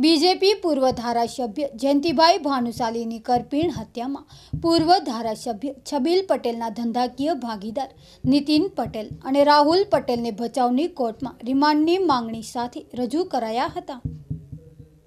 BJP પૂર્વ ધારાસભ્ય જયંતિભાઈ ભાનુશાલીની કરપીણ હત્યામાં પૂર્વ ધારાસભ્ય છબીલ પટેલના ધંધાકીય ભાગીદાર નીતિન પટેલ અને રાહુલ પટેલને ભચાઉની કોર્ટમાં રિમાન્ડની માંગણી સાથે રજૂ કરાયા હતા.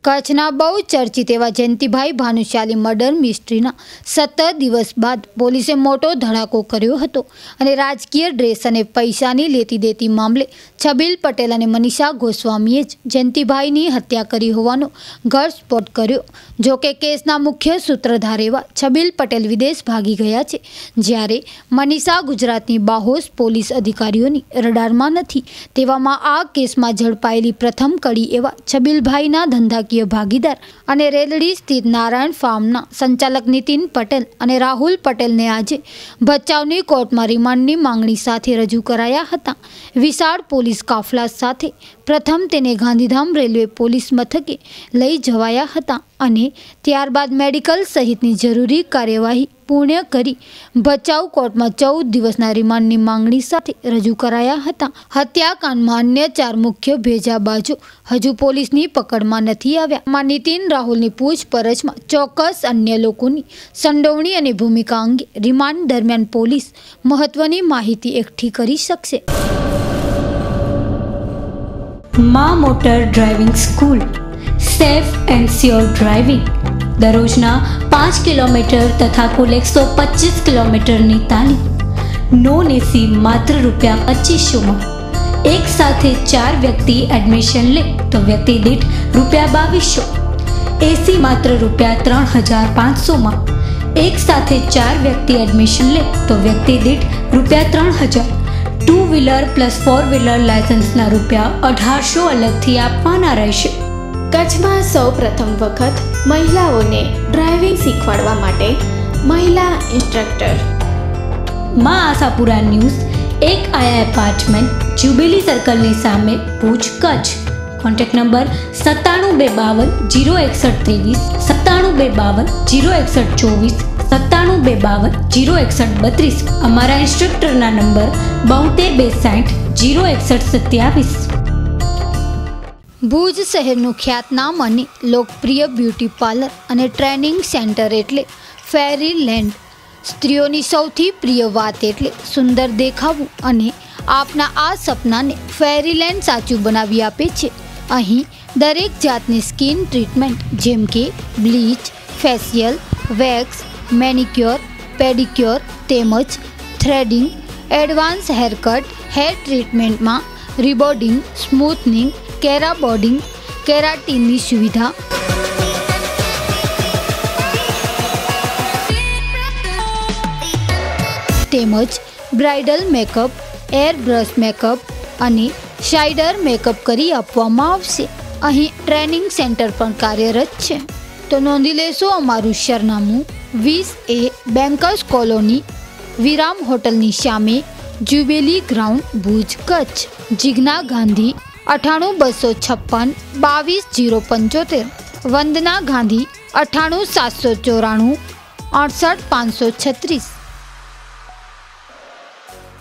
કચ્છના બહુ ચર્ચિત એવા જયંતિભાઈ ભાનુશાલી મર્ડર મિસ્ટ્રીના સત્તર દિવસ બાદ પોલીસે મોટો ધડાકો કર્યો હતો અને રાજકીય ડ્રેસ અને પૈસાની લેતી દેતી મામલે છબીલ પટેલ અને મનીષા ગોસ્વામીએ જ જયંતિભાઈની હત્યા કરી હોવાનો ઘરસ્ફોટ કર્યો. જો કે કેસના મુખ્ય સૂત્રધાર એવા છબીલ પટેલ વિદેશ ભાગી ગયા છે, જ્યારે મનીષા ગુજરાતની બાહોશ પોલીસ અધિકારીઓની રડારમાં નથી. તેવામાં આ કેસમાં ઝડપાયેલી પ્રથમ કડી એવા છબીલભાઈના ધંધાકીય ભાગીદાર અને રેલડી સ્થિત નારાયણ ફાર્મના સંચાલક નીતિન પટેલ અને રાહુલ પટેલને આજે ભચાઉની કોર્ટમાં રિમાન્ડની માંગણી સાથે રજૂ કરાયા હતા. વિશાળ પોલીસ કાફલા સાથે પ્રથમ તેને ગાંધીધામ રેલવે પોલીસ મથકે લઈ જવાયા હતા અને ત્યારબાદ મેડિકલ સહિતની જરૂરી કાર્યવાહી પૂર્ણ કરી ભચાઉ કોર્ટમાં ચૌદ દિવસના રિમાન્ડની માંગણી સાથે રજૂ કરાયા હતા. હત્યાકાંડમાં અન્ય ચાર મુખ્ય ભેજાબાજો હજુ પોલીસની પકડમાં નથી આવ્યા. માં નીતિન રાહુલની પૂછપરછમાં ચોક્કસ અન્ય લોકોની સંડોવણી અને ભૂમિકા અંગે રિમાન્ડ દરમિયાન પોલીસ મહત્વની માહિતી એકઠી કરી શકશે. મા motor driving school safe and sure driving દરરોજના પાંચ કિલોમીટર તથા કુલ એકસો પચીસ કિલોમીટરની તાલીમ. નોન એસી માત્ર રૂપિયા પચીસોમાં એક સાથે ચાર વ્યક્તિ એડમિશન લે, તો વ્યક્તિ દીઠ રૂપિયા બાવીસો એસી માત્ર રૂપિયા ત્રણ હજાર પાંચસોમાં. એક સાથે ચાર વ્યક્તિ એડમિશન લે, તો વ્યક્તિ દીઠ રૂપિયા ત્રણ હજાર. Two wheeler plus four wheeler લાયસન્સના રૂપિયા અઢારસો અલગથી આપવાના રહેશે. કચ્છમાં સૌ પ્રથમ વખત મહિલાઓને ડ્રાઇવિંગ શીખવાડવા માટે મહિલા ઇન્સ્ટ્રક્ટરમાં આશાપુરા ન્યૂઝ, એક આયા એપાર્ટમેન્ટ જ્યુબિલી સર્કલની સામે ભુજ કચ્છ. કોન્ટેક્ટ નંબર સત્તાણું બે બાવન જીરો એકસઠ ત્રેવીસ, સત્તાણું બે બાવન જીરો એકસઠ ચોવીસ, સત્તાણું બે બાવન જીરો એકસઠ બત્રીસ. અમારા ઇન્સ્ટ્રક્ટરના નંબર બોતેર બે સાઠ જીરો એકસઠ સત્યાવીસ. ભુજ શહેરનું ખ્યાતનામ અને લોકપ્રિય બ્યુટી પાર્લર અને ટ્રેનિંગ સેન્ટર એટલે ફેરી લેન્ડ સ્ત્રીઓની સૌથી પ્રિય વાત એટલે સુંદર દેખાવું અને આપના આ સપનાને ફેરીલેન્ડ સાચું બનાવી આપે છે. અહીં દરેક જાતની સ્કિન ટ્રીટમેન્ટ જેમ કે bleach, facial, wax, manicure, pedicure તેમજ થ્રેડિંગ, એડવાન્સ હેરકટ, હેર ટ્રીટમેન્ટમાં રિબોર્ડિંગ, સ્મૂથનિંગ કેરા બોડિંગ કેરાટીનની સુવિધા. તેમજ bridal makeup air brush makeup અને શાઇડર મેકઅપ કરી આપવામાં આવશે. અહીં ટ્રેનિંગ સેન્ટર પણ કાર્યરત છે. તો નોંધી લેશો અમારું સરનામું વીસ એ બેન્કર્સ કોલોની, વિરામ હોટલની સામે જ્યુબેલી ગ્રાઉન્ડ ભુજ કચ્છ. જિગ્ના ગાંધી અઠાણું બસો છપ્પન, બાવીસ જીરો પંચોતેર. વંદના ગાંધી અઠાણું સાતસો ચોરાણું, અડસઠ પાંચસો છત્રીસ.